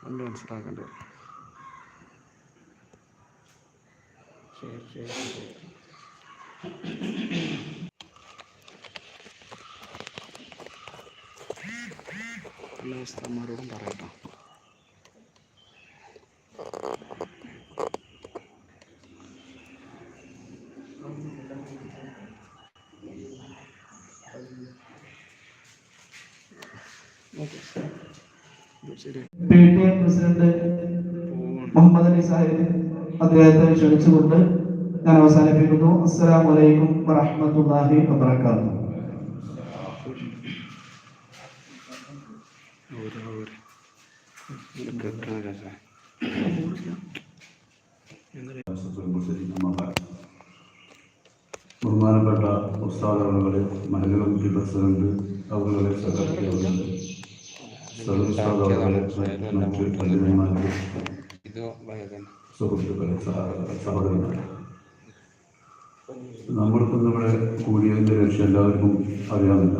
കണ്ട് മനസ്സിലാക്കണ്ടേ? ശരി ശരി ശരി. എല്ലാ ഉസ്താന്മാരോടും പറയട്ടോ ഓക്കെ ശരി P T A president Muhammad Sahib അദ്ദേഹത്തെ ക്ഷണിച്ചുകൊണ്ട് ഞാൻ അവസാനിപ്പിക്കുന്നു. ഒരു ഒരു കേൾക്കണ രസം ബഹുമാനപ്പെട്ട ഉസ്താദുകളെ മഹിള പ്രസിഡന്റ് അവരുടെ സെക്രട്ടറി അവരുടെ മറ്റ് പണ്ഡിതന്മാരെ ഇത് സുഹൃത്തുക്കളെ സഹോദരങ്ങളെ നമ്മൾക്കിന്ന് ഇവിടെ കൂടിയതിന്റെ ലക്ഷ്യം എല്ലാവർക്കും അറിയാമില്ല.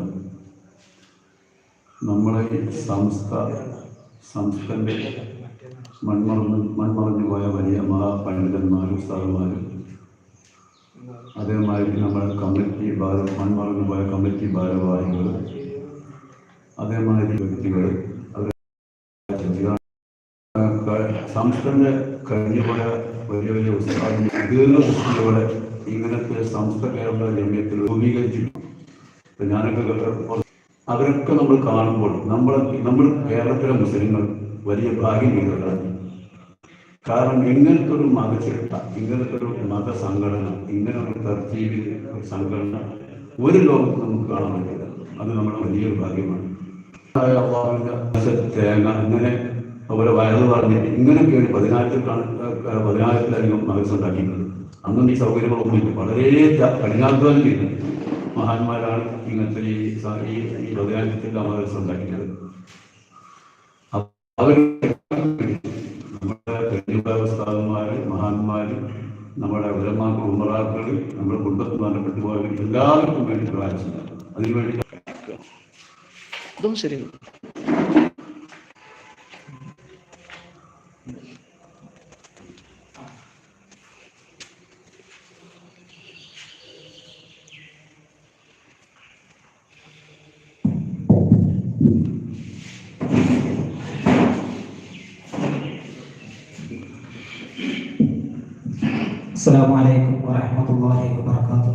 നമ്മളെ സംസ്ഥ സംസ്ഥന്റെ മൺമറന്ന് മൺമറഞ്ഞു പോയ വലിയ മഹാപണ്ഡിതന്മാരും ഉസ്താദന്മാരും അതേമാതിരി നമ്മുടെ കമ്മിറ്റി ഭാര മൺമറഞ്ഞു പോയ കമ്മിറ്റി ഭാരവാഹികൾ അതേമാതിരി വ്യക്തികൾ അവർ കഴിഞ്ഞു പോയ വലിയ വലിയ ഉസ്താദ് കുട്ടികളെ ഇങ്ങനത്തെ സംസ്ഥ കേരള ജമ്യത്തിൽ രൂപീകരിച്ചിട്ടുണ്ട് ഞാനൊക്കെ അവരൊക്കെ നമ്മൾ കാണുമ്പോൾ നമ്മൾ നമ്മൾ കേരളത്തിലെ മുസ്ലിങ്ങൾ വലിയ ഭാഗ്യം ചെയ്തതാണ് കാരണം ഇങ്ങനത്തെ ഒരു മതചിട്ട ഇങ്ങനത്തെ ഒരു മതസംഘടന ഇങ്ങനെ ഒരു തർജീവി സംഘടന ഒരു ലോകത്ത് നമുക്ക് കാണാൻ പറ്റില്ല. അത് നമ്മുടെ വലിയൊരു ഭാഗ്യമാണ്. തേങ്ങ ഇങ്ങനെ അതുപോലെ വയറ് പറഞ്ഞിട്ട് ഇങ്ങനെയൊക്കെ ഒരു പതിനായിരത്തിൽ പതിനായിരത്തിലധികം മകസ് ഉണ്ടാക്കിയിട്ടുണ്ട്. അന്നും ഈ സൗകര്യങ്ങളൊന്നും ഇല്ല വളരെ കഠിനാധ്വാനം ചെയ്തു. മഹാന്മാരാണ് ഇങ്ങനത്തെ ഈ ഈ മകസ് ഉണ്ടാക്കിയത്. കഴിഞ്ഞ മഹാന്മാര് നമ്മുടെ ഉലമാക്കൾ ഉമറാക്കൾ നമ്മുടെ കുടുംബത്തിൽ മരണപ്പെട്ടു പോയവർ എല്ലാവർക്കും വേണ്ടി പ്രാർത്ഥിച്ചു അതിനുവേണ്ടി ശരി السلام عليكم ورحمة الله وبركاته.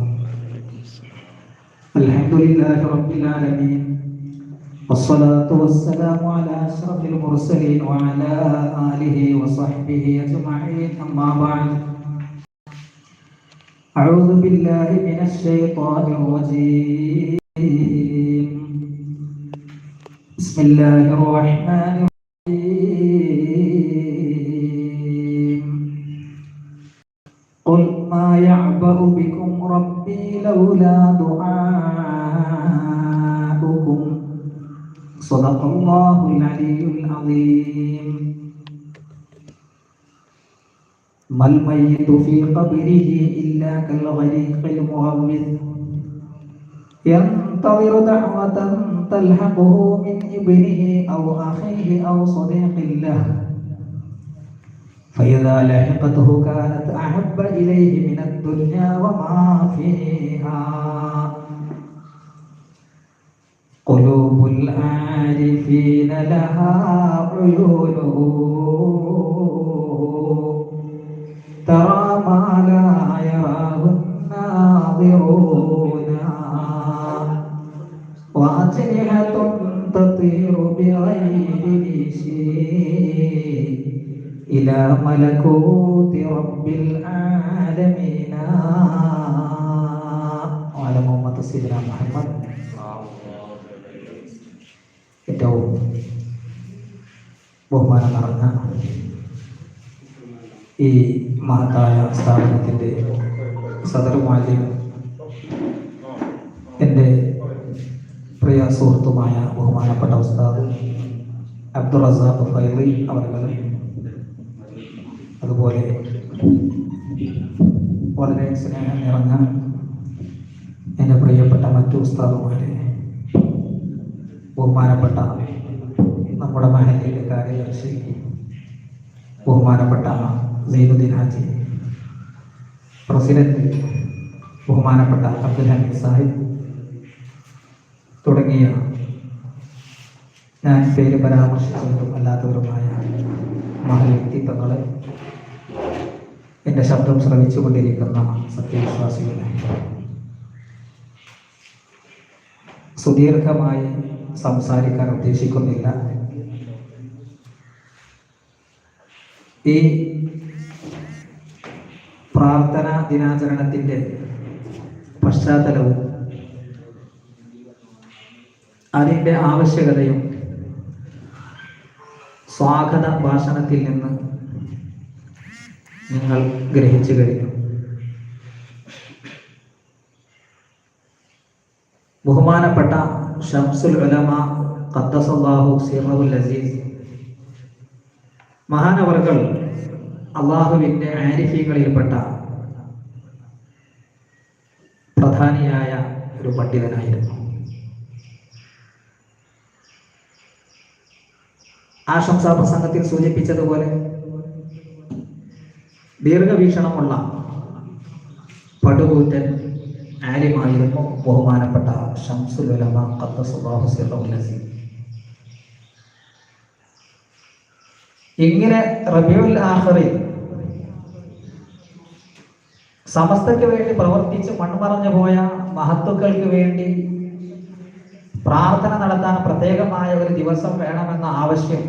الحمد لله رب العالمين والصلاة والسلام على أشرف المرسلين وعلى آله وصحبه أجمعين أما بعد. أعوذ بالله من الشيطان الرجيم. بسم الله الرحمن الرحيم يعبأ بكم ربي لولا دعاؤكم. صدق الله العلي العظيم. ما الميت في قبره إلا كالغريق المغوث. ينتظر دعوة تلحقه من إبنه أو أخيه أو صديق له. فإذا لحقته كانت أحب إليه من الدنيا وما فيها. قلوب العارفين لها عيون ترى ما لا يراه الناظرون. وأجنحة تطير بغير شيء إلى ملكوت رب العالمين وعلى محمد سيدنا محمد ഏറ്റവും ബഹുമാനം നിറഞ്ഞ ഈ മഹത്തായ സ്ഥാപനത്തിൻ്റെ സദറുമാലിയും എൻ്റെ പ്രിയ സുഹൃത്തുമായ ബഹുമാനപ്പെട്ട ഉസ്താദ് അബ്ദുൾ റസാഖ് ഫൈറി അവർ അതുപോലെ വളരെ സ്നേഹം നിറഞ്ഞ എന്റെ പ്രിയപ്പെട്ട മറ്റു ഉസ്താദുമാരെ ബഹുമാനപ്പെട്ട നമ്മുടെ മഹലിലെ കാര്യദർശി ബഹുമാനപ്പെട്ട സൈനുദ്ദീൻ ഹാജി പ്രസിഡന്റ് ബഹുമാനപ്പെട്ട അബ്ദുൽ ഹമീദ് സാഹിബ് തുടങ്ങിയ ഞാൻ പേര് പരാമർശിച്ചവരും അല്ലാത്തവരുമായ മഹൽ വ്യക്തിത്വങ്ങളെ എന്റെ ശബ്ദം ശ്രവിച്ചുകൊണ്ടിരിക്കുന്ന സത്യവിശ്വാസികളെ. സുദീർഘമായി സംസാരിക്കാൻ ഉദ്ദേശിക്കുന്നില്ല. ഈ പ്രാർത്ഥനാ ദിനാചരണത്തിന്റെ പശ്ചാത്തലവും അതിന്റെ ആവശ്യകതയും സ്വാഗത ഭാഷണത്തിൽ നിന്ന് നിങ്ങൾ ഗ്രഹിച്ചു കഴിഞ്ഞു. ബഹുമാനപ്പെട്ട ഷംസുൽ ഉലമ ഖദ്ദസല്ലാഹു സിറഹുൽ അസീസ് മഹാനവർകൾ അള്ളാഹുവിന്റെ ആരിഫീകളിൽപ്പെട്ട പ്രധാനിയായ ഒരു പണ്ഡിതനായിരുന്നു. ആശംസാ പ്രസംഗത്തിൽ സൂചിപ്പിച്ചതുപോലെ ദീർഘവീക്ഷണമുള്ള പടുകൂറ്റൻ ആര്യമായിരുന്നു ബഹുമാനപ്പെട്ട സിറഹുൽ അസീസ് ഇങ്ങനെ റബിയുൽ ആഹറി സമസ്തയ്ക്ക് വേണ്ടി പ്രവർത്തിച്ച് മൺമറഞ്ഞു പോയ മഹത്തുക്കൾക്ക് വേണ്ടി പ്രാർത്ഥന നടത്താൻ പ്രത്യേകമായ ഒരു ദിവസം വേണമെന്ന ആവശ്യം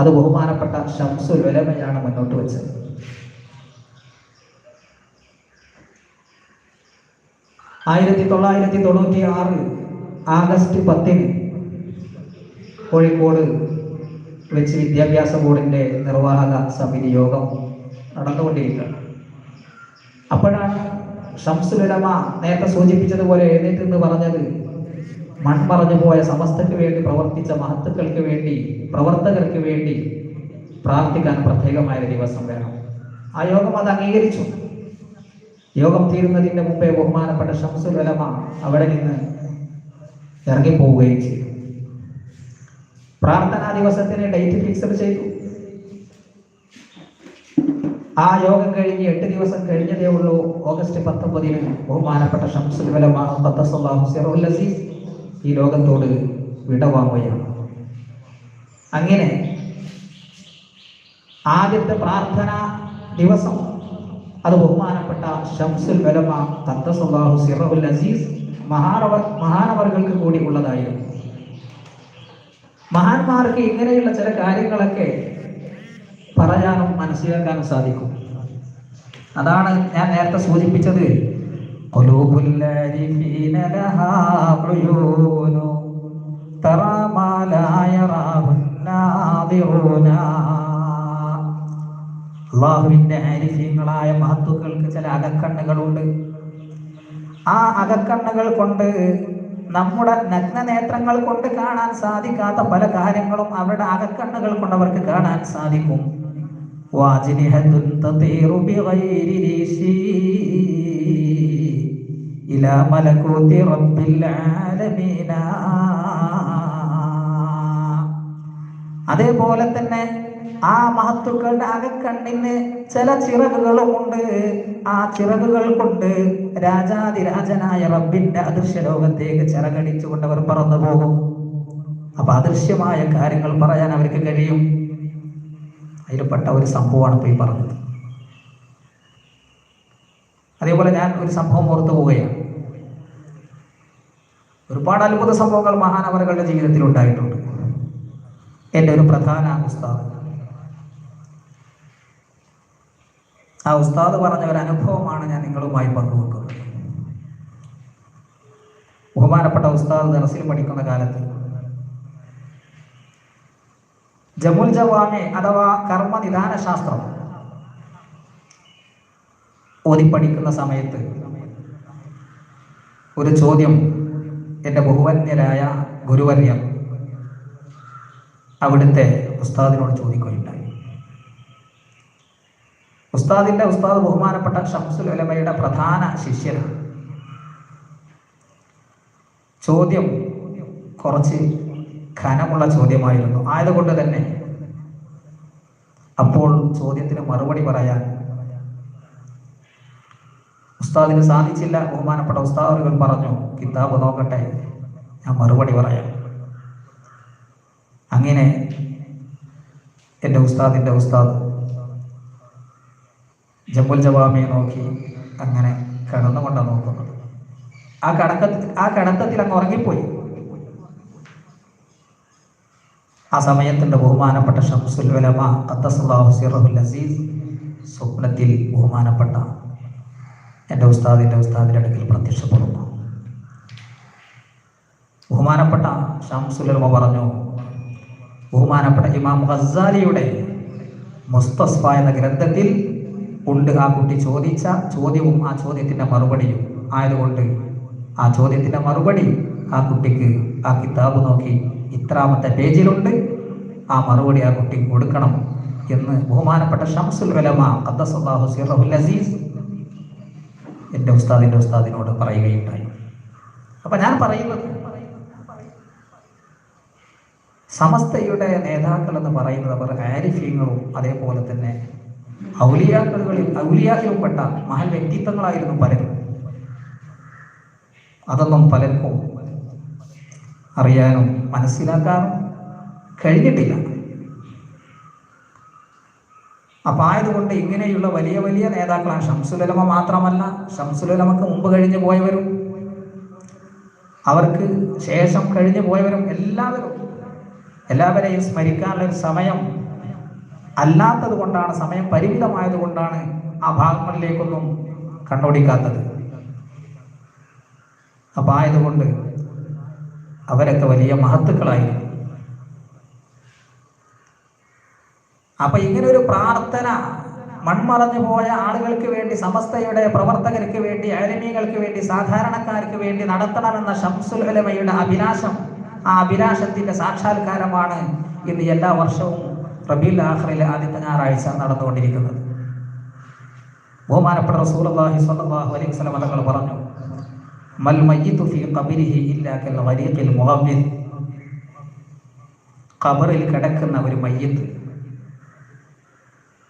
അത് ബഹുമാനപ്പെട്ട ഷംസുൽ ഉലമയാണ് മുന്നോട്ട് വെച്ചത്. ആയിരത്തി തൊള്ളായിരത്തി തൊണ്ണൂറ്റി ആറ് ആഗസ്റ്റ് പത്തിന് കോഴിക്കോട് വെച്ച് വിദ്യാഭ്യാസ ബോർഡിന്റെ നിർവാഹക സമിതി യോഗം നടന്നുകൊണ്ടിരിക്കുകയാണ്. അപ്പോഴാണ് ഷംസുലമ നേരത്തെ സൂചിപ്പിച്ചതുപോലെ എഴുന്നേറ്റ് എന്ന് പറഞ്ഞത് മൺമറഞ്ഞു പോയ സമസ്തയ്ക്ക് വേണ്ടി പ്രവർത്തിച്ച മഹത്തുക്കൾക്ക് വേണ്ടി പ്രവർത്തകർക്ക് വേണ്ടി പ്രാർത്ഥിക്കാൻ പ്രത്യേകമായ ദിവസം വേണം. ആ യോഗം അത് അംഗീകരിച്ചു. യോഗം തീരുന്നതിന്റെ മുമ്പേ ബഹുമാനപ്പെട്ട ഷംസുൽ അലമ അവിടെ നിന്ന് ഇറങ്ങിപ്പോവുകയും ചെയ്തു. പ്രാർത്ഥനാ ദിവസത്തിന് ഡേറ്റ് ഫിക്സഡ് ചെയ്തു. ആ യോഗം കഴിഞ്ഞ് എട്ട് ദിവസം കഴിഞ്ഞതേ ഉള്ളൂ. ഓഗസ്റ്റ് പത്തൊമ്പതിന് ബഹുമാനപ്പെട്ട ഷംസുൽ അലമ ഈ ലോകത്തോട് വിടവാങ്ങുകയാണ്. അങ്ങനെ ആദ്യത്തെ പ്രാർത്ഥന ദിവസം അത് ബഹുമാനപ്പെട്ട ഷംസുൽ ഉലമ തത്തസുബാഹു സിറഹുൽ അസീസ് മഹാനവർ മഹാനവറുകൾക്ക് കൂടി ഉള്ളതായിരുന്നു. മഹാന്മാർക്ക് ഇങ്ങനെയുള്ള ചില കാര്യങ്ങളൊക്കെ പറയാനും മനസ്സിലാക്കാനും സാധിക്കും. അതാണ് ഞാൻ നേരത്തെ സൂചിപ്പിച്ചത്. قلوب العارفين لها عيون ترى ما لا يراه الناظرون അള്ളാഹുവിന്റെ ആരിഫ്യങ്ങളായ മഹത്തുക്കൾക്ക് ചില അകക്കണ്ണുകളുണ്ട് ആ അകക്കണ്ണുകൾ കൊണ്ട് നമ്മുടെ നഗ്നനേത്രങ്ങൾ കൊണ്ട് കാണാൻ സാധിക്കാത്ത പല കാര്യങ്ങളും അവരുടെ അകക്കണ്ണുകൾ കൊണ്ട് അവർക്ക് കാണാൻ സാധിക്കും വാജിനിഹത്തുൻ തതീറു ബിഗൈരി രീശി മലകൂതി റബ്ബിൽ ആലമീന. അതേപോലെ തന്നെ ആ മഹത്തുക്കളുടെ അകക്കണ്ണിന് ചില ചിറകുകളും ഉണ്ട്. ആ ചിറകുകൾ കൊണ്ട് രാജാതിരാജനായ റബ്ബിന്റെ അദൃശ്യ ലോകത്തേക്ക് ചിറകടിച്ചുകൊണ്ട് അവർ പറന്നു പോകും. അപ്പൊ അദൃശ്യമായ കാര്യങ്ങൾ പറയാൻ അവർക്ക് കഴിയും. അതിൽപ്പെട്ട ഒരു സംഭവമാണ് ഇപ്പൊ ഈ പറഞ്ഞത്. അതേപോലെ ഞാൻ ഒരു സംഭവം ഓർത്തു പോവുകയാണ്. ഒരുപാട് അത്ഭുത സംഭവങ്ങൾ മഹാനവറുകളുടെ ജീവിതത്തിൽ ഉണ്ടായിട്ടുണ്ട്. എന്റെ ഒരു പ്രധാന ഉസ്താദ്. ആ ഉസ്താദ് പറഞ്ഞ ഒരു അനുഭവമാണ് ഞാൻ നിങ്ങളുമായി പങ്കുവെക്കുന്നത്. ബഹുമാനപ്പെട്ട ഉസ്താദ് ദർസിൽ പഠിക്കുന്ന കാലത്ത് ജമുൽ ജവാമെ അഥവാ കർമ്മനിദാന ശാസ്ത്രം ഓതിപ്പഠിക്കുന്ന സമയത്ത് ഒരു ചോദ്യം എന്റെ ബഹുവന്യരായ ഗുരുവര്യം അവിടുത്തെ ഉസ്താദിനോട് ചോദിക്കുകയുണ്ടായി. ഉസ്താദിന്റെ ഉസ്താദ് ബഹുമാനപ്പെട്ട ഷംസുൽ ഉലമയുടെ പ്രധാന ശിഷ്യനാണ്. ചോദ്യം കുറച്ച് ഘനമുള്ള ചോദ്യമായിരുന്നു. ആയതുകൊണ്ട് തന്നെ അപ്പോൾ ചോദ്യത്തിന് മറുപടി പറയാൻ ഉസ്താദിന് സാധിച്ചില്ല. ബഹുമാനപ്പെട്ട ഉസ്താദുകൾ പറഞ്ഞു കിതാബ് നോക്കട്ടെ. ഞാൻ മറുപടി പറയാം. അങ്ങനെ എന്റെ ഉസ്താദിന്റെ ഉസ്താദ് ജമ്മുൽ ജവാമിയെ നോക്കി അങ്ങനെ കിടന്നുകൊണ്ടാണ് നോക്കുന്നത് ആ കടക്കത്തിൽ ആ കടക്കത്തിൽ അങ്ങ് ഉറങ്ങിപ്പോയി. ആ സമയത്തിന്റെ ബഹുമാനപ്പെട്ട ഷംസുൽ വലമ സിറഹുൽ അസീസ് സ്വപ്നത്തിൽ ബഹുമാനപ്പെട്ട എന്റെ ഉസ്താദിന്റെ ഉസ്താദിന്റെ അടുക്കൽ പ്രത്യക്ഷപ്പെടുന്നു ബഹുമാനപ്പെട്ട ഷംസുൽ ഉലമ പറഞ്ഞു ബഹുമാനപ്പെട്ട ഇമാം ഹസാലിയുടെ മുസ്തസ്ഫ എന്ന ഗ്രന്ഥത്തിൽ ഉണ്ട് ആ കുട്ടി ചോദിച്ച ചോദ്യവും ആ ചോദ്യത്തിന്റെ മറുപടിയും ആയതുകൊണ്ട് ആ ചോദ്യത്തിന്റെ മറുപടി ആ കുട്ടിക്ക് ആ കിതാബ് നോക്കി ഇത്രാമത്തെ പേജിലുണ്ട്. ആ മറുപടി ആ കുട്ടിക്ക് കൊടുക്കണം എന്ന് ബഹുമാനപ്പെട്ട ഷംസുൽ സിറഹുൽ അസീസ് എന്റെ ഉസ്താദിന്റെ ഉസ്താദിനോട് പറയുകയുണ്ടായി. അപ്പം ഞാൻ പറയുന്നത് സമസ്തയുടെ നേതാക്കൾ എന്ന് പറയുന്നത് അവർ ആരിഫ്യങ്ങളും അതേപോലെ തന്നെ ഔലിയാക്കളിൽ ഔലിയാക്കിൽപ്പെട്ട മഹൽ വ്യക്തിത്വങ്ങളായിരുന്നു പലരും. അതൊന്നും പലർക്കും അറിയാനും മനസ്സിലാക്കാനും കഴിഞ്ഞിട്ടില്ല. അപ്പൊ ആയതുകൊണ്ട് ഇങ്ങനെയുള്ള വലിയ വലിയ നേതാക്കളാണ്. ഷംസുലമ മാത്രമല്ല ഷംസുലമക്ക് മുമ്പ് കഴിഞ്ഞു പോയവരും അവർക്ക് ശേഷം കഴിഞ്ഞു പോയവരും എല്ലാവരും എല്ലാവരെയും സ്മരിക്കാനുള്ള ഒരു സമയം അല്ലാത്തത് കൊണ്ടാണ് സമയം പരിമിതമായത് കൊണ്ടാണ് ആ ഭാഗങ്ങളിലേക്കൊന്നും കണ്ണോടിക്കാത്തത്. അപ്പൊ ആയതുകൊണ്ട് അവരൊക്കെ വലിയ മഹത്തുക്കളായിരുന്നു അപ്പൊ ഇങ്ങനെ ഒരു പ്രാർത്ഥന മൺമറഞ്ഞു പോയ ആളുകൾക്ക് വേണ്ടി സമസ്തയുടെ പ്രവർത്തകർക്ക് വേണ്ടി അരമീകൾക്ക് വേണ്ടി സാധാരണക്കാർക്ക് വേണ്ടി നടത്തണമെന്ന ഷംസുൽ അലമയുടെ അഭിലാഷം ആ അഭിലാഷത്തിന്റെ സാക്ഷാത്കാരമാണ് ഇന്ന് എല്ലാ വർഷവും റബീൽ ആഹ്റിലെ ആദ്യത്തെ ഞായറാഴ്ച നടന്നുകൊണ്ടിരിക്കുന്നത്. ബഹുമാനപ്പെട്ട റസൂലുള്ളാഹി സ്വല്ലല്ലാഹു അലൈഹി വസല്ലം തങ്ങൾ പറഞ്ഞു മൽ മയ്യിതു ഫീ ഖബരിഹി ഇല്ലാ കൽ ഖബറിൽ കിടക്കുന്ന ഒരു മയ്യത്ത്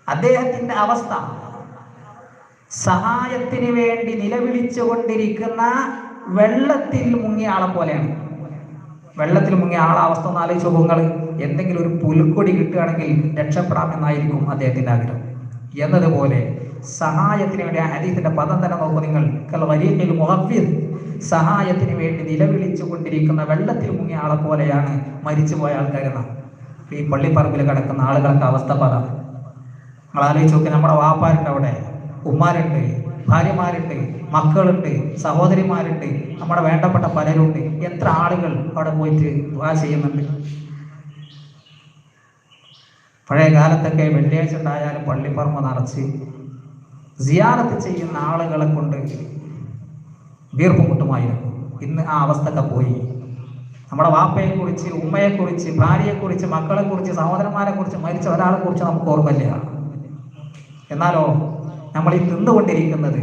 അദ്ദേഹത്തിന്റെ അവസ്ഥ. സഹായത്തിന് വേണ്ടി നിലവിളിച്ചു കൊണ്ടിരിക്കുന്ന വെള്ളത്തിൽ മുങ്ങിയ ആളെ പോലെയാണ്. വെള്ളത്തിൽ മുങ്ങിയ ആളെ അവസ്ഥ ഒന്ന് ആലോചിച്ച് എന്തെങ്കിലും ഒരു പുൽക്കൊടി കിട്ടുകയാണെങ്കിൽ രക്ഷപ്പെടാമെന്നായിരിക്കും അദ്ദേഹത്തിന്റെ ആഗ്രഹം. എന്നതുപോലെ സഹായത്തിന് വേണ്ടി ആ ഹദീസിന്റെ പദം തന്നെ നോക്കൂ നിങ്ങൾ. സഹായത്തിന് വേണ്ടി നിലവിളിച്ചു കൊണ്ടിരിക്കുന്ന വെള്ളത്തിൽ മുങ്ങിയ ആളെ പോലെയാണ് മരിച്ചുപോയ ആൾക്കാരെന്ന ഈ പള്ളിപ്പറമ്പിൽ കിടക്കുന്ന ആളുകളുടെ അവസ്ഥ പറ. നിങ്ങൾ ആലോചിച്ച് നോക്കി നമ്മുടെ വാപ്പാരുണ്ട് അവിടെ. ഉമ്മാരുണ്ട് ഭാര്യമാരുണ്ട് മക്കളുണ്ട് സഹോദരിമാരുണ്ട് നമ്മുടെ വേണ്ടപ്പെട്ട പലരുണ്ട്. എത്ര ആളുകൾ അവിടെ പോയിട്ട് ദുആ ചെയ്യുന്നുണ്ട്. പഴയ കാലത്തൊക്കെ വെള്ളിയാഴ്ച ഉണ്ടായാലും പള്ളിപ്പറമ്പ് നിറച്ച് സിയാറത്ത് ചെയ്യുന്ന ആളുകളെ കൊണ്ട് വീർപ്പ് മുട്ടുമായിരുന്നു. ഇന്ന് ആ അവസ്ഥയൊക്കെ പോയി. നമ്മുടെ വാപ്പയെ കുറിച്ച് ഉമ്മയെ കുറിച്ച് ഭാര്യയെ കുറിച്ച് മക്കളെ കുറിച്ച് സഹോദരന്മാരെ കുറിച്ച് മരിച്ച ഒരാളെ കുറിച്ച് നമുക്ക് ഓർമ്മയില്ല. എന്നാലോ നമ്മൾ ഈ തിന്നുകൊണ്ടിരിക്കുന്നത്.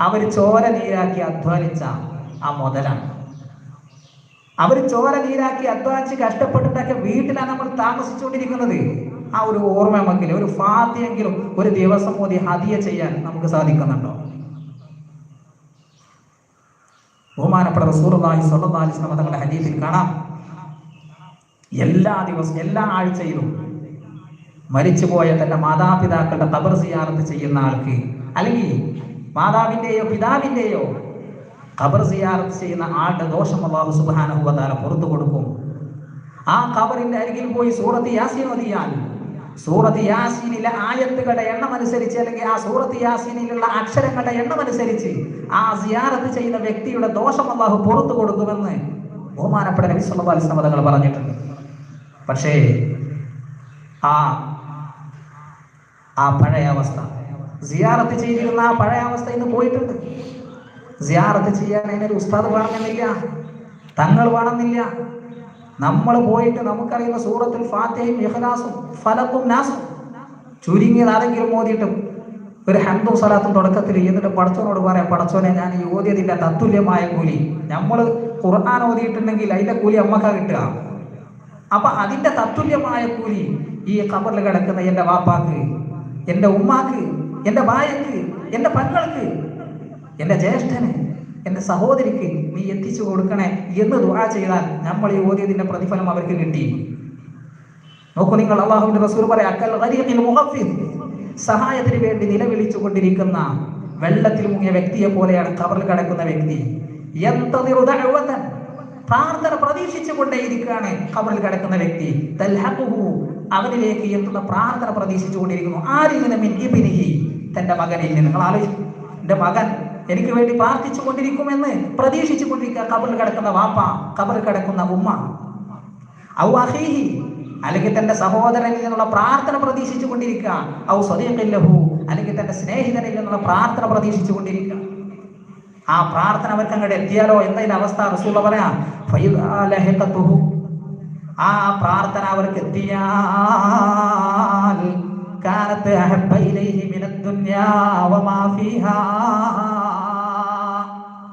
അവർ ചോര നീരാക്കി അധ്വാനിച്ച ആ മുതലാണ്. അവർ ചോര നീരാക്കി അധ്വാനിച്ച് കഷ്ടപ്പെട്ടിട്ടൊക്കെ വീട്ടിലാണ് നമ്മൾ താമസിച്ചുകൊണ്ടിരിക്കുന്നത്. ആ ഒരു ഓർമ്മമെങ്കിലും ഒരു ഫാത്തിയെങ്കിലും ഒരു ദിവസം മോദി ഹതിയ ചെയ്യാൻ നമുക്ക് സാധിക്കുന്നുണ്ടോ? ബഹുമാനപ്പെട്ട സ്വല്ലാഹി നമ്മൾ തങ്ങളുടെ ഹദീസിൽ കാണാം. എല്ലാ ദിവസവും എല്ലാ ആഴ്ചയിലും മരിച്ചുപോയ തന്റെ മാതാപിതാക്കളുടെ കബർ സിയാറത്ത് ചെയ്യുന്ന ആൾക്ക് അല്ലെങ്കിൽ മാതാവിന്റെയോ പിതാവിന്റെയോ ഖബർ സിയാറത്ത് ചെയ്യുന്ന ആളുടെ ദോഷം അള്ളാഹു സുബ്ഹാനഹു വതആല പുറത്തു കൊടുക്കും. ആ കബറിന്റെ അരികിൽ പോയി സൂറത്ത് യാസീൻ ഒതിയാൽ സൂറത്ത് യാസീനിലെ ആയത്തുകളുടെ എണ്ണം അനുസരിച്ച് അല്ലെങ്കിൽ ആ സൂറത്ത് യാസീനിലുള്ള അക്ഷരങ്ങളുടെ എണ്ണം അനുസരിച്ച് ആ സിയാറത്ത് ചെയ്യുന്ന വ്യക്തിയുടെ ദോഷം അള്ളാഹു പുറത്തു കൊടുക്കുമെന്ന് ബഹുമാനപ്പെട്ട നബി സല്ലല്ലാഹു അലൈഹി വസല്ലം പറഞ്ഞിട്ടുണ്ട്. പക്ഷേ ആ ആ പഴയ അവസ്ഥ. സിയാറത്ത് ചെയ്തിരുന്ന ആ പഴയ അവസ്ഥ ഇന്ന് പോയിട്ടുണ്ട്. സിയാറത്ത് ചെയ്യാൻ അതിനൊരു ഉസ്താദ് വേണമെന്നില്ല. തങ്ങൾ വേണമെന്നില്ല. നമ്മൾ പോയിട്ട് നമുക്കറിയുന്ന സൂറത്തിൽ ഫാത്തിഹയും ഇഹ്ലാസും ഫലത്തും നാസും ചുരുങ്ങിയത് ആരെങ്കിലും ഓതിയിട്ടും ഒരു ഹന്തു സ്വലാത്തും തുടക്കത്തിൽ എന്നിട്ട് പടച്ചോനോട് പറയാം പടച്ചോനെ ഞാൻ ഈ ഓതിയതിന്റെ തത്തുല്യമായ കൂലി. നമ്മൾ ഖുർആൻ ഓതിയിട്ടുണ്ടെങ്കിൽ അതിന്റെ കൂലി അമ്മക്ക കിട്ടുക. അപ്പം അതിന്റെ തത്തുല്യമായ കൂലി ഈ കബറിൽ കിടക്കുന്ന എന്റെ വാപ്പാക്ക്. എന്റെ ഉമ്മാക്ക് എന്റെ ഭാര്യക്ക് എന്റെ പങ്ങൾക്ക് എന്റെ ജ്യേഷ്ഠന് എന്റെ സഹോദരിക്ക് നീ എത്തിച്ചു കൊടുക്കണേ എന്ന് ദുആ ചെയ്താൽ നമ്മൾ ഈ ഓതിയതിന്റെ പ്രതിഫലം അവർക്ക് കിട്ടി നോക്കൂ നിങ്ങൾ അള്ളാഹുവിന്റെ റസൂൽ പറയാ. സഹായത്തിന് വേണ്ടി നിലവിളിച്ചു കൊണ്ടിരിക്കുന്ന വെള്ളത്തിൽ മുങ്ങിയ വ്യക്തിയെ പോലെയാണ് കവറിൽ കിടക്കുന്ന വ്യക്തി. പ്രാർത്ഥന പ്രതീക്ഷിച്ചു കൊണ്ടേയിരിക്കുകയാണ് കവറിൽ കിടക്കുന്ന വ്യക്തി തൽഹഖുഹു. അവനിലേക്ക് എത്തുന്ന പ്രാർത്ഥന പ്രതീക്ഷിച്ചു കൊണ്ടിരിക്കുന്നു ആരിൽ നിന്ന് ഇബ്നിഹി. തന്റെ മകനിൽ നിന്ന്. നിങ്ങൾ ആലോചിക്കും എന്റെ മകൻ എനിക്ക് വേണ്ടി പ്രാർത്ഥിച്ചു കൊണ്ടിരിക്കുമെന്ന് പ്രതീക്ഷിച്ചു കൊണ്ടിരിക്കുക കബറിൽ കിടക്കുന്ന വാപ്പ കബറിൽ കിടക്കുന്ന ഉമ്മ. ഔ അഹീഹി അല്ലെങ്കിൽ തന്റെ സഹോദരനിൽ നിന്നുള്ള പ്രാർത്ഥന പ്രതീക്ഷിച്ചു കൊണ്ടിരിക്കുക ഔ സ്വദീഖില്ലഹു അല്ലെങ്കിൽ തന്റെ സ്നേഹിതനിൽ നിന്നുള്ള പ്രാർത്ഥന പ്രതീക്ഷിച്ചു കൊണ്ടിരിക്കുക ആ പ്രാർത്ഥന അവർക്ക് അങ്ങോട്ട് എത്തിയാലോ എന്നതിന്റെ അവസ്ഥ റസൂല പറയാ. ആ പ്രാർത്ഥന അവർക്ക് എത്തിയാൽ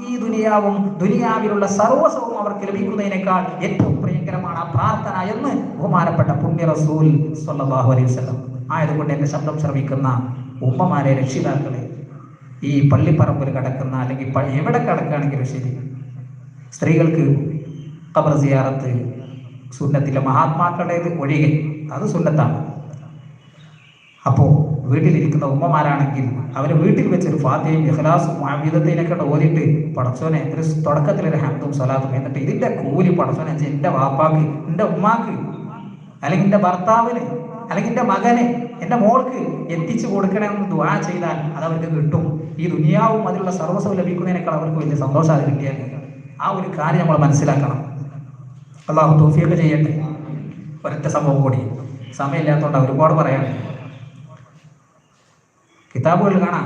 ഈ ദുനിയാവും ദുനിയാവിലുള്ള സർവസവും അവർക്ക് ലഭിക്കുന്നതിനേക്കാൾ ഏറ്റവും പ്രിയങ്കരമാണ് ആ പ്രാർത്ഥന എന്ന് ബഹുമാനപ്പെട്ട പുണ്യ റസൂൽ സ്വല്ലല്ലാഹു അലൈഹി വസല്ലം ആയതുകൊണ്ട് എന്റെ ശബ്ദം ശ്രമിക്കുന്ന ഉമ്മമാരെ രക്ഷിതാക്കളെ ഈ പള്ളിപ്പറമ്പിൽ കിടക്കുന്ന അല്ലെങ്കിൽ എവിടെ കിടക്കുകയാണെങ്കിലും ശരി സ്ത്രീകൾക്ക് കബർ സിയാറത്ത് സുന്നത്തിലെ മഹാത്മാക്കളുടേത് ഒഴികെ അത് സുന്നത്താണ്. അപ്പോൾ വീട്ടിലിരിക്കുന്ന ഉമ്മമാരാണെങ്കിൽ അവരെ വീട്ടിൽ വെച്ചൊരു ഫാത്തിയും ഇഹ്ലാസും ആവിധത്തിനൊക്കെ ഓതിട്ട് പടച്ചോനെ ഒരു തുടക്കത്തിലൊരു ഹംദും സ്വലാത്തും എന്നിട്ട് ഇതിന്റെ കൂലി പടച്ചോനെ എന്റെ വാപ്പാക്ക് എന്റെ ഉമ്മാക്ക് അല്ലെങ്കിൽ എന്റെ ഭർത്താവിന് അല്ലെങ്കിൽ എന്റെ മകന് എന്റെ മോൾക്ക് എത്തിച്ചു കൊടുക്കണമെന്ന് ദ്വാ ചെയ്താൽ അത് അവർക്ക് കിട്ടും. ഈ ദുനിയാവും അതിലുള്ള സർവസ്വം ലഭിക്കുന്നതിനേക്കാൾ അവർക്ക് വലിയ സന്തോഷം അത് കിട്ടിയാൽ. ആ ഒരു കാര്യം നമ്മൾ മനസ്സിലാക്കണം. അള്ളാഹു തോഫിയൊക്കെ ചെയ്യട്ടെ. ഒരൊറ്റ സംഭവം കൂടി. സമയമില്ലാത്തതുകൊണ്ട് ഒരുപാട് പറയാം കിതാബുകൾ കാണാം.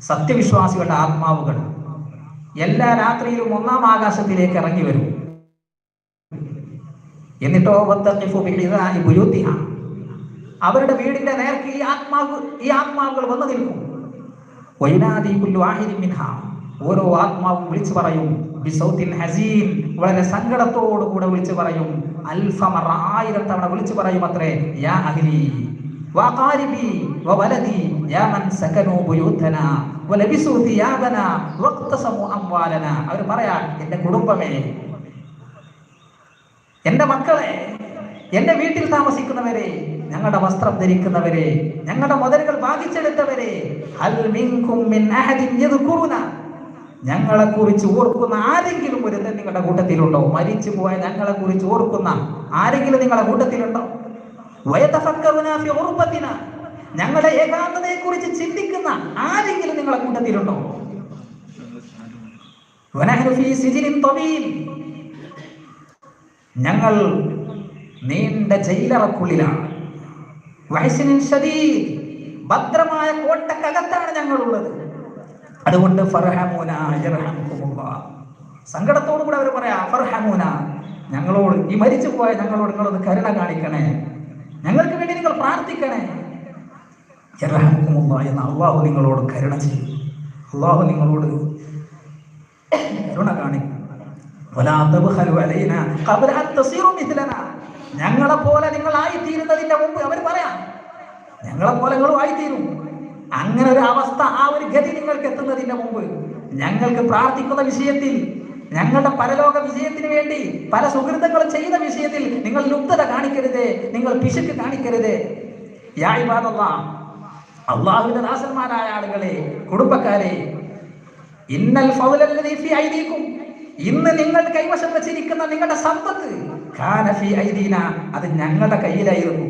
സത്യവിശ്വാസികളുടെ ആത്മാവുകൾ എല്ലാ രാത്രിയിലും ഒന്നാം ആകാശത്തിലേക്ക് ഇറങ്ങി വരും. എന്നിട്ടോ അവരുടെ വീടിന്റെ നേർക്ക് ഈ ആത്മാവ് ഈ ആത്മാവുകൾ വന്നു നിൽക്കും. ഓരോ ആത്മാവും വിളിച്ചു പറയും. ഹസീൻ. വളരെ സങ്കടത്തോടു കൂടെ വിളിച്ചു പറയും. അൽഫമറ ആയിരം തവണ വിളിച്ചു പറയും അത്രേ. യാ അഹ്ലി അവർ പറയാ എന്റെ കുടുംബമേ എന്റെ മക്കളെ എന്റെ വീട്ടിൽ താമസിക്കുന്നവരെ ഞങ്ങളുടെ വസ്ത്രം ധരിക്കുന്നവരെ ഞങ്ങളുടെ മുതലുകൾ ബാധിച്ചെടുത്തവരെ ഞങ്ങളെ കുറിച്ച് ഓർക്കുന്ന ആരെങ്കിലും ഒരു നിങ്ങളുടെ കൂട്ടത്തിലുണ്ടോ? മരിച്ചു പോയ ഞങ്ങളെ കുറിച്ച് ഓർക്കുന്ന ആരെങ്കിലും നിങ്ങളുടെ കൂട്ടത്തിലുണ്ടോ? ഞങ്ങളുടെ ഏകാന്തതയെ കുറിച്ച് ചിന്തിക്കുന്ന ആരെങ്കിലും നിങ്ങളുടെ കൂട്ടത്തിലുണ്ടോ? ഞങ്ങൾ നീണ്ട ജയിലറക്കുള്ളിലാണ്. വയസ്സിനിൻ ഷദീദ് ഭദ്രമായ കോട്ടക്കകത്താണ് ഞങ്ങളുള്ളത്. അതുകൊണ്ട്. സങ്കടത്തോടു കൂടെ അവർ പറയാ ഫർഹമൂന ഞങ്ങളോട് ഈ മരിച്ചു പോയ ഞങ്ങളോട് നിങ്ങളൊന്ന് കരുണ കാണിക്കണേ. ഞങ്ങൾക്ക് വേണ്ടി നിങ്ങൾ പ്രാർത്ഥിക്കണേ. എന്ന് അള്ളാഹു നിങ്ങളോട് കരുണ ചെയ്യും. അള്ളാഹു നിങ്ങളോട് കരുണ കാണിക്കും. വലാ ഞങ്ങളെ പോലെ നിങ്ങൾ ആയിത്തീരുന്നതിന്റെ മുമ്പ് അവർ പറയാം. ഞങ്ങളെ പോലെ നിങ്ങളും ആയിത്തീരും. അങ്ങനെ ഒരു അവസ്ഥ ആ ഒരു ഗതി നിങ്ങൾക്ക് എത്തുന്നതിന്റെ മുമ്പ് ഞങ്ങൾക്ക് പ്രാർത്ഥിക്കുന്ന വിഷയത്തിൽ ഞങ്ങളുടെ പരലോക വിജയത്തിന് വേണ്ടി പല സുഹൃത്തുക്കളും ചെയ്ത വിഷയത്തിൽ നിങ്ങൾ ലുപ്തത കാണിക്കരുത് നിങ്ങൾ പിശുക്ക് കാണിക്കരുത്. അള്ളാഹുവിന്റെ ദാസന്മാരായ ആളുകളെ കുടുംബക്കാരെ ഇന്നൽ ഫൗലല്ലതീഫി ഐദീകും ഇന്ന് നിങ്ങൾ കൈവശം വെച്ചിരിക്കുന്ന നിങ്ങളുടെ സമ്പത്ത് ഐദീന അത് ഞങ്ങളുടെ കയ്യിലായിരുന്നു.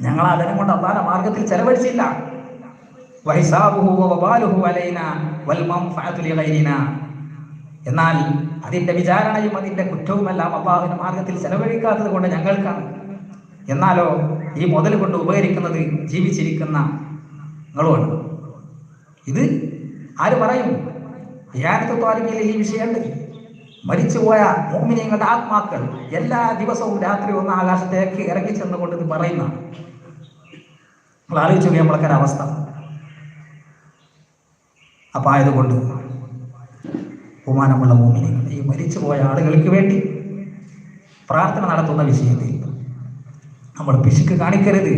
ഞങ്ങൾ അതിനെ കൊണ്ട് അള്ളാന മാർഗത്തിൽ ചെലവഴിച്ചില്ല. എന്നാൽ അതിന്റെ വിചാരണയും അതിന്റെ കുറ്റവുമെല്ലാം അള്ളാഹുവിന്റെ മാർഗത്തിൽ ചെലവഴിക്കാത്തത് കൊണ്ട് ഞങ്ങൾക്കാണ്. എന്നാലോ ഈ മുതൽ കൊണ്ട് ഉപകരിക്കുന്നത് ജീവിച്ചിരിക്കുന്ന നിങ്ങളുമാണ്. ഇത് ആര് പറയും? യാനത്ത് താലിമിയിൽ ഈ വിഷയമുണ്ട് മരിച്ചുപോയ മോമിനിയങ്ങളുടെ ആത്മാക്കൾ എല്ലാ ദിവസവും രാത്രി ഒന്ന് ആകാശത്തേക്ക് ഇറങ്ങി ചെന്നുകൊണ്ട് ഇത് പറയുന്ന നമ്മൾ ആലോചിച്ചു നമ്മളൊക്കെ അവസ്ഥ. അപ്പൊ ആയതുകൊണ്ട് ബഹുമാനമുള്ള മോമിനികൾ ഈ മരിച്ചു പോയ ആളുകൾക്ക് വേണ്ടി പ്രാർത്ഥന നടത്തുന്ന വിഷയത്തിൽ നമ്മൾ പിശുക്ക് കാണിക്കരുത്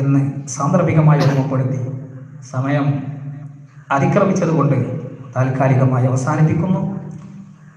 എന്ന് സാന്ദർഭികമായി ഓർമ്മപ്പെടുത്തി സമയം അതിക്രമിച്ചതുകൊണ്ട് താൽക്കാലികമായി അവസാനിപ്പിക്കുന്നു.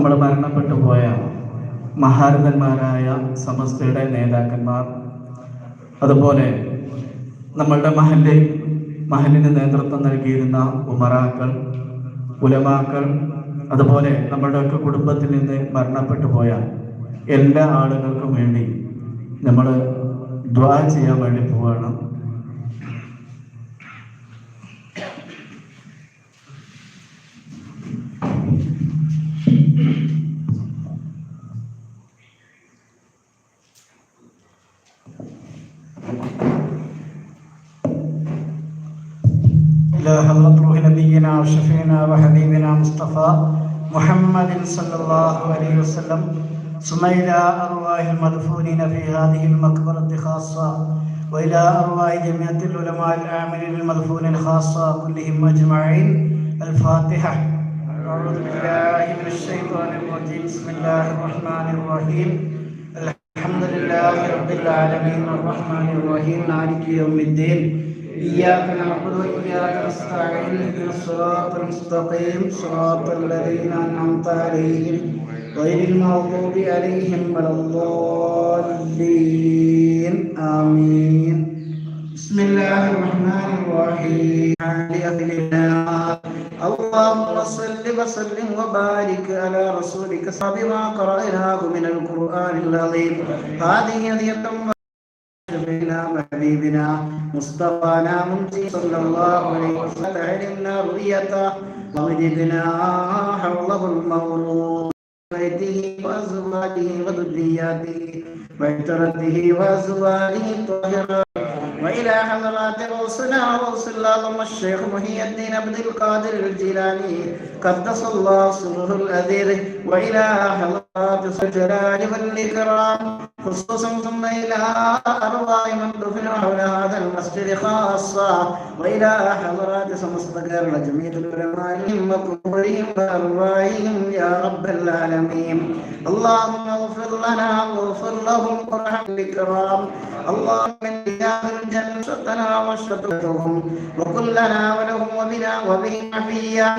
നമ്മൾ മരണപ്പെട്ടു പോയ മഹാരഥന്മാരായ സമസ്തയുടെ നേതാക്കന്മാർ അതുപോലെ നമ്മളുടെ മഹന്റെ മഹലിന് നേതൃത്വം നൽകിയിരുന്ന ഉമറാക്കൾ ഉലമാക്കൾ അതുപോലെ നമ്മളുടെയൊക്കെ കുടുംബത്തിൽ നിന്ന് മരണപ്പെട്ടു പോയ എല്ലാ ആളുകൾക്കും വേണ്ടി നമ്മൾ ദ്വാ ചെയ്യാൻ വേണ്ടി പോവുകയാണ്. محمد صلى الله عليه وسلم ثم إلى أرواح المدفونين في هذه المقبرة خاصة وإلى أرواح جميع العلماء العاملين المدفونين خاصة كلهم أجمعين الفاتحة أعوذ بالله من الشيطان الرجيم بسم الله الرحمن الرحيم الحمد لله رب العالمين الرحمن الرحيم مالك يوم الدين إياك نعبد وإياك نستعين اهدنا الصراط المستقيم صراط الذين أنعمت عليهم غير المغضوب عليهم ولا الضالين. آمين. بسم الله الرحمن الرحيم. اللهم صل وسلم وبارك على رسولك بما قرأناه من القرآن العظيم. هذه هدية حبيبنا. حبيبنا مصطفانا منتي صلى الله عليه وسلم. علمنا رؤيته ووجدنا حوله المولود بيته وأزواجه وذرياته. وعترته وأزواجه الطاهرات. والى حضرات رسلنا ورسل اللهم الشيخ محي الدين عبد القادر الجيلاني قدس الله سره الأذير. والى حضرات الجلال والإكرام. خصوصا ثم إلى ارواح من دفن حول هذا المسجد خاصة. والى حضرات سمست كرم جميع العلماء وقبورهم وأرواحهم يا رب العالمين. اللهم اغفر لنا واغفر لهم وارحم الكرام اللهم من الجنه شتنا وشتتهم وكلنا ولهم وبنا وبهم عفيا.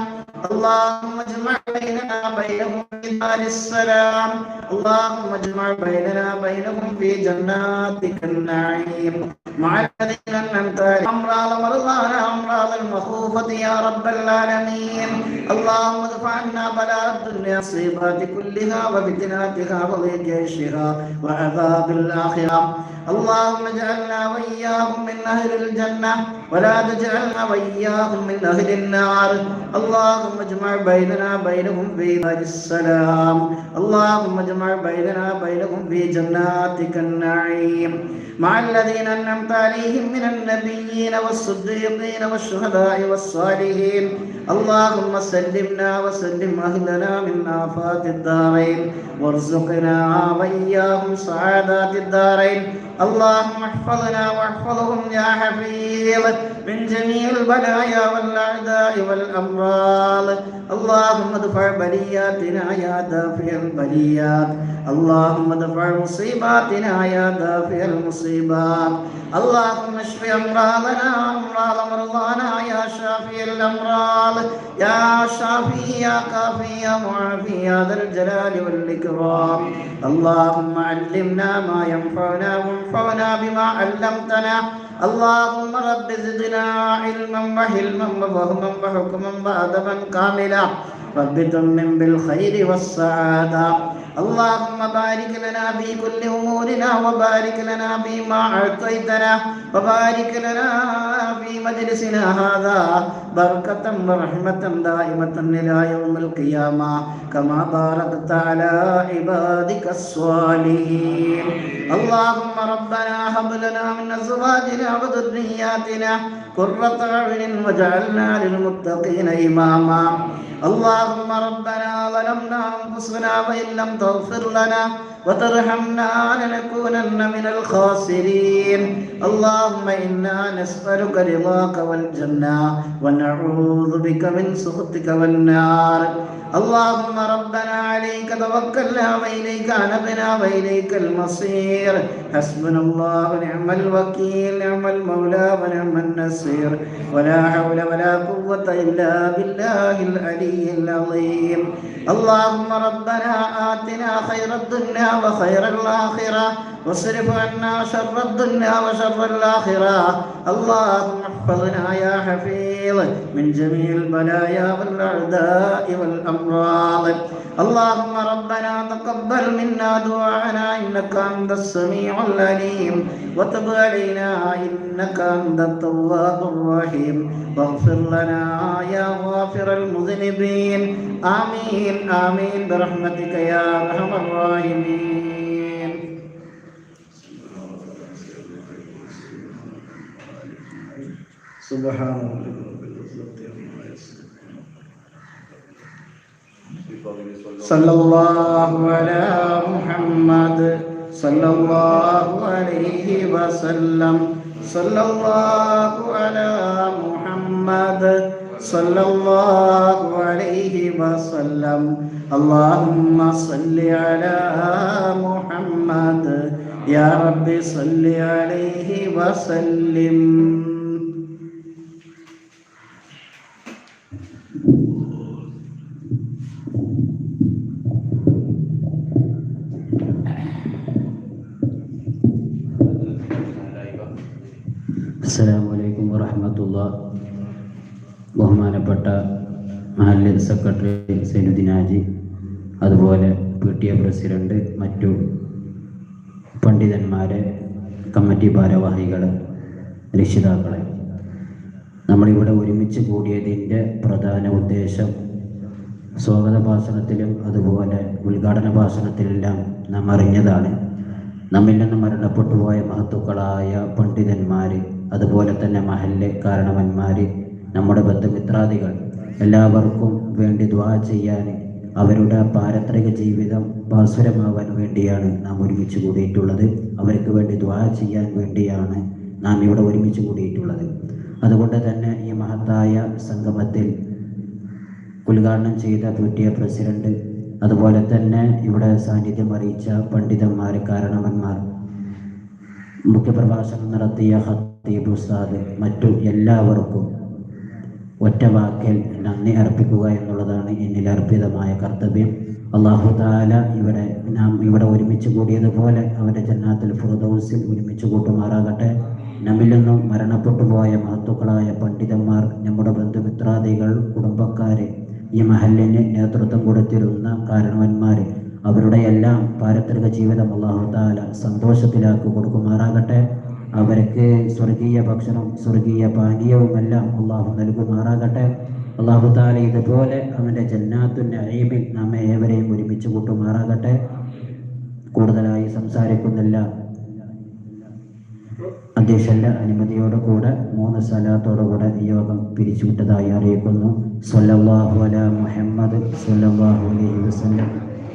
اللهم اجمع بيننا بينهم في دار السلام. اللهم اجمع بيننا بينهم في جناتك النعيم. مع الذين انعمت أمراض مرضانا أمراض المخوفة يا رب العالمين. اللهم ادفع عنا بلاء الدنيا الصيبات كلها وفتناتها وضيق جيشها وعذاب الآخرة. اللهم اجعلنا وإياهم من اهل الجنه ولا تجعلنا واياهم من اهل النار اللهم اجمع بيننا بينهم في دار السلام اللهم اجمع بيننا بينهم في جناتك النعيم مع الذين أنعمت عليهم من النبيين والصديقين والشهداء والصالحين. اللهم سلمنا وسلم أهلنا من آفات الدارين. وارزقنا وإياهم سعادات الدارين. اللهم احفظنا واحفظهم يا حفيظ من جميع البلايا والأعداء والأمراض اللهم ادفع بلياتنا يا دافع البليات. اللهم ادفع مصيباتنا يا دافع المصيبات. اللهم اشف أمراضنا أمراض مرضانا يا شافي الأمراض يا شافي يا كافي يا معافي يا ذا الجلال والإكرام. اللهم علمنا ما ينفعنا وانفعنا بما علمتنا. اللهم رب زدنا علما وحلما وفهما وحكما وأدبا كاملا. رب تمم بالخير والسعادة. اللهم بارك لنا في كل أمورنا وبارك لنا فيما أعطيتنا وبارك لنا في مجلسنا هذا. بركة ورحمة دائمة إلى يوم القيامة كما باركت على عبادك الصالحين اللهم ربنا هب لنا من أزواجنا وذرياتنا قرة أعين واجعلنا للمتقين إماما اللهم ربنا ظلمنا أنفسنا وإن لم تغفر لنا وترحمنا لنكونن من الخاسرين اللهم إنا نسألك رضاك والجنة ونعوذ بك من سخطك والنار. اللهم ربنا عليك توكلنا وإليك أنبنا وإليك المصير. حسبنا الله ونعم الوكيل نعم المولى ونعم النصير. ولا حول ولا قوة إلا بالله العلي العظيم. اللهم ربنا آتنا خير الدنيا وخير الآخرة. واصرف عنا شر الدنيا وشر الآخرة. اللهم احفظنا يا حفيظ من جميع البلايا والأعداء والأمراض. اللهم ربنا تقبل منا دعاءنا إنك أنت السميع العليم. وتب علينا إنك أنت التواب الرحيم. واغفر لنا يا غافر المذنبين. آمين آمين. برحمتك يا أرحم الراحمين. سبحان ربك رب العزة عما يصفون. صلى الله على محمد صلى الله عليه وسلم. صلى الله على محمد صلى الله عليه وسلم. اللهم صل على محمد. يا رب صل عليه وسلم. ബഹുമാനപ്പെട്ട മഹല്ല് സെക്രട്ടറി സൈനുദ്ദീനാജി അതുപോലെ പി ടി എ പ്രസിഡന്റ് മറ്റു പണ്ഡിതന്മാരെ കമ്മിറ്റി ഭാരവാഹികൾ രക്ഷിതാക്കളെ. നമ്മളിവിടെ ഒരുമിച്ച് കൂടിയതിന്റെ പ്രധാന ഉദ്ദേശം സ്വാഗത ഭാഷണത്തിലും അതുപോലെ ഉദ്ഘാടന ഭാഷണത്തിലെല്ലാം നാം അറിഞ്ഞതാണ്. നമ്മിൽ നിന്ന് മരണപ്പെട്ടുപോയ മഹത്തുക്കളായ പണ്ഡിതന്മാർ അതുപോലെ തന്നെ മഹല്ല് കാരണവന്മാർ നമ്മുടെ ബന്ധുമിത്രാദികൾ എല്ലാവർക്കും വേണ്ടി ദ്വാ ചെയ്യാൻ അവരുടെ പാരത്രിക ജീവിതം ഭാസുരമാവാൻ വേണ്ടിയാണ് നാം ഒരുമിച്ച് കൂടിയിട്ടുള്ളത്. അവർക്ക് വേണ്ടി ദ്വാ ചെയ്യാൻ വേണ്ടിയാണ് നാം ഇവിടെ ഒരുമിച്ച് കൂടിയിട്ടുള്ളത്. അതുകൊണ്ട് തന്നെ ഈ മഹത്തായ സംഗമത്തിൽ ഉദ്ഘാടനം ചെയ്ത പി പ്രസിഡന്റ് അതുപോലെ തന്നെ ഇവിടെ സാന്നിധ്യം അറിയിച്ച പണ്ഡിതന്മാർ കാരണവന്മാർ മുഖ്യപ്രഭാഷണം നടത്തിയ ഹത്തീബ് ഉസ്താദ് മറ്റു എല്ലാവർക്കും ഒറ്റ വാക്കിൽ നന്ദി അർപ്പിക്കുക എന്നുള്ളതാണ് എന്നിൽ അർപ്പിതമായ കർത്തവ്യം. അള്ളാഹു താല ഇവിടെ നാം ഇവിടെ ഒരുമിച്ച് കൂടിയതുപോലെ അവന്റെ ജന്നാത്തിൽ ഫുറുദൌസിൽ ഒരുമിച്ച് കൂട്ടുമാറാകട്ടെ. നമ്മിൽ നിന്നും മരണപ്പെട്ടു പോയ മഹത്തുക്കളായ പണ്ഡിതന്മാർ നമ്മുടെ ബന്ധുമിത്രാദികൾ കുടുംബക്കാർ ഈ മഹലിന് നേതൃത്വം കൊടുത്തിരുന്ന കാരണവന്മാർ അവരുടെ എല്ലാം പാരത്രിക ജീവിതം അള്ളാഹു താല സന്തോഷത്തിലാക്കി കൊടുക്കുമാറാകട്ടെ. അവർക്ക് സ്വർഗീയ ഭക്ഷണം സ്വർഗീയ പാനീയവുമെല്ലാം അള്ളാഹു നൽകുമാറാകട്ടെ. അള്ളാഹു താല ഇതുപോലെ അവന്റെ ജന്നാത്തുന്റെ അയബിൽ നമ്മെ ഏവരെയും ഒരുമിച്ച് കൂട്ടുമാറാകട്ടെ. കൂടുതലായി സംസാരിക്കുന്നില്ല. അധ്യക്ഷന്റെ അനുമതിയോടുകൂടെ മൂന്ന് സ്ഥലത്തോടു കൂടെ ഈ യോഗം പിരിച്ചുവിട്ടതായി അറിയിക്കുന്നു. സൊല്ലാഹു അല മുഹമ്മദ് സൊല്ലാഹു അലൈഹി വസല്ലം.